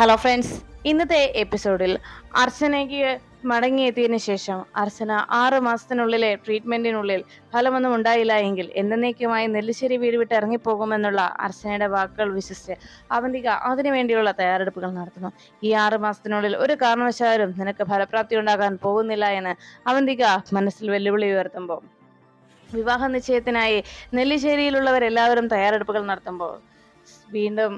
Hello friends ഇന്നത്തെ എപ്പിസോഡിൽ അർച്ചനയ്ക്ക് മടങ്ങിയെത്തിയതിനു ശേഷം അർച്ചന ആറ് മാസത്തിനുള്ളിലെ ട്രീറ്റ്മെന്റിനുള്ളിൽ ഫലമൊന്നും ഉണ്ടായില്ല എങ്കിൽ എന്നേക്കുമായി നെല്ലിശ്ശേരി വീട് വിട്ട് ഇറങ്ങിപ്പോകുമെന്നുള്ള അർച്ചനയുടെ വാക്കുകൾ വിശ്വസിച്ച് അവന്തിക അതിനുവേണ്ടിയുള്ള തയ്യാറെടുപ്പുകൾ നടത്തുന്നു. ഈ ആറ് മാസത്തിനുള്ളിൽ ഒരു കാരണവശാലും നിനക്ക് ഫലപ്രാപ്തി ഉണ്ടാകാൻ പോകുന്നില്ല എന്ന് അവന്തിക മനസ്സിൽ വെല്ലുവിളി ഉയർത്തുമ്പോൾ വിവാഹ നിശ്ചയത്തിനായി നെല്ലിശ്ശേരിയിലുള്ളവരെല്ലാവരും തയ്യാറെടുപ്പുകൾ നടത്തുമ്പോൾ വീണ്ടും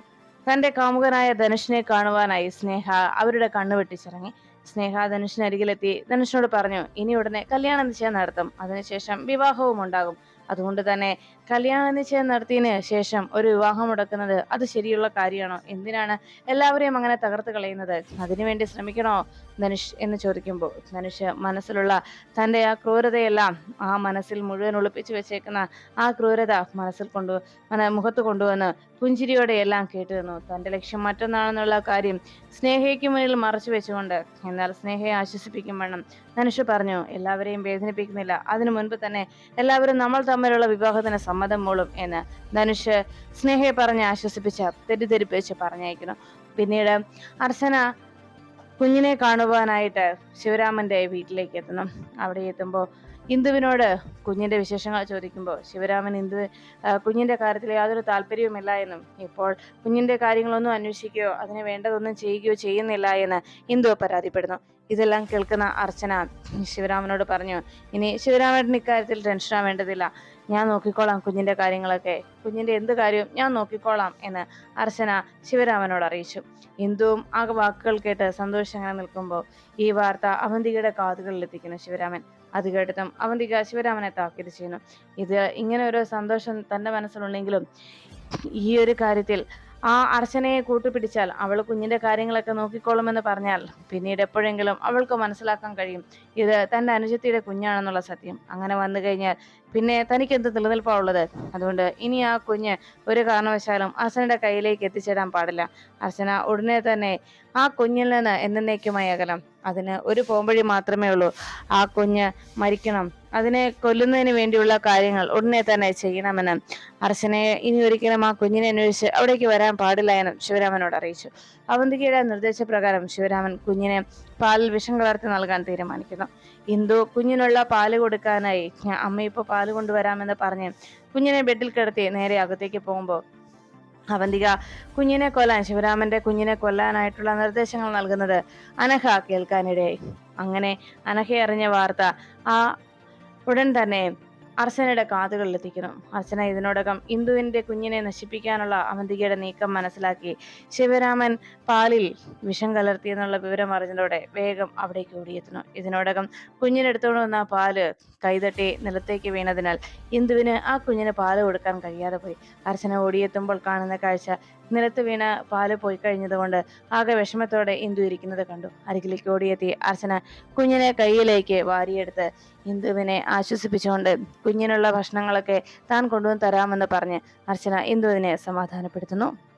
തന്റെ കാമുകനായ ധനുഷിനെ കാണുവാനായി സ്നേഹ അവരുടെ കണ്ണു വെട്ടിച്ചിറങ്ങി. സ്നേഹ ധനുഷിനരികിലെത്തി. ധനുഷിനോട് പറഞ്ഞു ഇനി ഉടനെ കല്യാണം നിശ്ചയം നടത്തും. അതിനുശേഷം വിവാഹവും ഉണ്ടാകും. അതുകൊണ്ട് തന്നെ കല്യാണ നിശ്ചയം നടത്തിയതിന് ശേഷം ഒരു വിവാഹം മുടക്കുന്നത് അത് ശരിയുള്ള കാര്യമാണോ? എന്തിനാണ് എല്ലാവരെയും അങ്ങനെ തകർത്ത് കളയുന്നത്? അതിനുവേണ്ടി ശ്രമിക്കണോ ധനുഷ് എന്ന് ചോദിക്കുമ്പോൾ ധനുഷ് മനസ്സിലുള്ള തന്റെ ആ ക്രൂരതയെല്ലാം ആ മനസ്സിൽ മുഴുവൻ ഒളിപ്പിച്ചു വെച്ചേക്കുന്ന ആ ക്രൂരത മനസ്സിൽ കൊണ്ടു മുഖത്ത് കൊണ്ടുവന്ന് പുഞ്ചിരിയോടെ എല്ലാം കേട്ടു നിന്നു. തന്റെ ലക്ഷ്യം മറ്റൊന്നാണെന്നുള്ള കാര്യം സ്നേഹയ്ക്ക് മുന്നിൽ മറച്ചു വെച്ചുകൊണ്ട് എന്നാൽ സ്നേഹയെ ആശ്വസിപ്പിക്കും വേണം. ധനുഷ് പറഞ്ഞു എല്ലാവരെയും വേദനിപ്പിക്കുന്നില്ല. അതിനു മുൻപ് തന്നെ എല്ലാവരും നമ്മൾ തമ്മിലുള്ള വിവാഹത്തിന് സമ്മതം മൂളും എന്ന് ധനുഷ് സ്നേഹയെ പറഞ്ഞ് ആശ്വസിപ്പിച്ച് തെറ്റിദ്ധരിപ്പിച്ച് പറഞ്ഞയക്കുന്നു. പിന്നീട് അർച്ചന കുഞ്ഞിനെ കാണുവാനായിട്ട് ശിവരാമന്റെ വീട്ടിലേക്ക് എത്തുന്നു. അവിടെ എത്തുമ്പോൾ ഇന്ദുവിനോട് കുഞ്ഞിന്റെ വിശേഷങ്ങൾ ചോദിക്കുമ്പോൾ ശിവരാമൻ ഇന്ദു കുഞ്ഞിന്റെ കാര്യത്തിൽ യാതൊരു താല്പര്യവുമില്ല എന്നും ഇപ്പോൾ കുഞ്ഞിന്റെ കാര്യങ്ങളൊന്നും അന്വേഷിക്കുകയോ അതിന് വേണ്ടതൊന്നും ചെയ്യുകയോ ചെയ്യുന്നില്ല എന്ന് ഇന്ദു പരാതിപ്പെടുന്നു. ഇതെല്ലാം കേൾക്കുന്ന അർച്ചന ശിവരാമനോട് പറഞ്ഞു ഇനി ശിവരാമൻ ഇക്കാര്യത്തിൽ ടെൻഷൻ ആവേണ്ടതില്ല ഞാൻ നോക്കിക്കോളാം കുഞ്ഞിന്റെ കാര്യങ്ങളൊക്കെ. കുഞ്ഞിന്റെ എന്ത് കാര്യവും ഞാൻ നോക്കിക്കോളാം എന്ന് അർച്ചന ശിവരാമനോട് അറിയിച്ചു. ഇന്ദുവും ആ വാക്കുകൾ കേട്ട് സന്തോഷം അങ്ങനെ നിൽക്കുമ്പോൾ ഈ വാർത്ത അവന്തികയുടെ കാതുകളിൽ എത്തിക്കുന്നു ശിവരാമൻ. അത് കേട്ടതും അവന്തിക ശിവരാമനെ താക്കീത് ചെയ്യുന്നു. ഇത് ഇങ്ങനെ ഒരു സന്തോഷം തന്റെ മനസ്സിലുണ്ടെങ്കിലും ഈ ഒരു കാര്യത്തിൽ ആ അർച്ചനയെ കൂട്ടുപിടിച്ചാൽ അവൾ കുഞ്ഞിന്റെ കാര്യങ്ങളൊക്കെ നോക്കിക്കോളുമെന്ന് പറഞ്ഞാൽ പിന്നീട് എപ്പോഴെങ്കിലും അവൾക്ക് മനസ്സിലാക്കാൻ കഴിയും. ഇത് തന്റെ അനുജത്തിയുടെ കുഞ്ഞാണെന്നുള്ള സത്യം. അങ്ങനെ വന്നു കഴിഞ്ഞാൽ പിന്നെ തനിക്ക് എന്ത് നിലനിൽപ്പാണുള്ളത് അതുകൊണ്ട് ഇനി ആ കുഞ്ഞ് ഒരു കാരണവശാലും അർച്ചനയുടെ കയ്യിലേക്ക് എത്തിച്ചേരാൻ പാടില്ല. അർച്ചന ഉടനെ തന്നെ ആ കുഞ്ഞിൽ നിന്ന് എന്നേക്കുമായി അകലം. അതിന് ഒരു പോംവഴി മാത്രമേ ഉള്ളൂ. ആ കുഞ്ഞ് മരിക്കണം. അതിനെ കൊല്ലുന്നതിന് വേണ്ടിയുള്ള കാര്യങ്ങൾ ഉടനെ തന്നെ ചെയ്യണമെന്ന് അർച്ചനയെ ഇനി ഒരിക്കലും ആ കുഞ്ഞിനെ അന്വേഷിച്ച് അവിടേക്ക് വരാൻ പാടില്ല എന്നും ശിവരാമനോട് അറിയിച്ചു. അവന്തികയുടെ നിർദ്ദേശപ്രകാരം ശിവരാമൻ കുഞ്ഞിനെ പാലിൽ വിഷം കലർത്തി നൽകാൻ തീരുമാനിക്കുന്നു. ഇന്ദു കുഞ്ഞിനുള്ള പാൽ കൊടുക്കാനായി "ഞാൻ അമ്മ പാൽ കൊണ്ടുവരാമെന്ന് പറഞ്ഞ് കുഞ്ഞിനെ ബെഡിൽ കിടത്തി നേരെ അകത്തേക്ക് പോകുമ്പോൾ അവന്തിക കുഞ്ഞിനെ കൊല്ലാൻ ശിവരാമന്റെ കുഞ്ഞിനെ കൊല്ലാനായിട്ടുള്ള നിർദ്ദേശങ്ങൾ നൽകുന്നത് അനഘ കേൾക്കാനിടയായി. അങ്ങനെ അനഘ അറിഞ്ഞ വാർത്ത ആ ഉടൻ തന്നെ അർച്ചനയുടെ കാതുകളിൽ എത്തിക്കുന്നു അർച്ചന ഇതിനോടകം ഇന്ദുവിന്റെ കുഞ്ഞിനെ നശിപ്പിക്കാനുള്ള അവന്തികയുടെ നീക്കം മനസ്സിലാക്കി. ശിവരാമൻ പാലിൽ വിഷം കലർത്തിയെന്നുള്ള വിവരം അറിഞ്ഞതോടെ വേഗം അവിടേക്ക് ഓടിയെത്തുന്നു. ഇതിനോടകം കുഞ്ഞിനെടുത്തുകൊണ്ട് വന്ന പാൽ കൈതട്ടി നിലത്തേക്ക് വീണതിനാൽ ഇന്ദുവിന് ആ കുഞ്ഞിന് പാൽ കൊടുക്കാൻ കഴിയാതെ പോയി. അർച്ചന ഓടിയെത്തുമ്പോൾ കാണുന്ന കാഴ്ച നിലത്ത് വീണ പാൽ പോയി കഴിഞ്ഞതുകൊണ്ട് ആകെ വിഷമത്തോടെ ഇന്ദു ഇരിക്കുന്നത് കണ്ടു. അരികിലേക്ക് ഓടിയെത്തി അർച്ചന കുഞ്ഞിനെ കയ്യിലേക്ക് വാരിയെടുത്ത് ഇന്ദുവിനെ ആശ്വസിപ്പിച്ചുകൊണ്ട് കുഞ്ഞിനുള്ള ഭക്ഷണങ്ങളൊക്കെ താൻ കൊണ്ടുവന്ന് തരാമെന്ന് പറഞ്ഞ് അർച്ചന ഇന്ദുവിനെ സമാധാനപ്പെടുത്തുന്നു.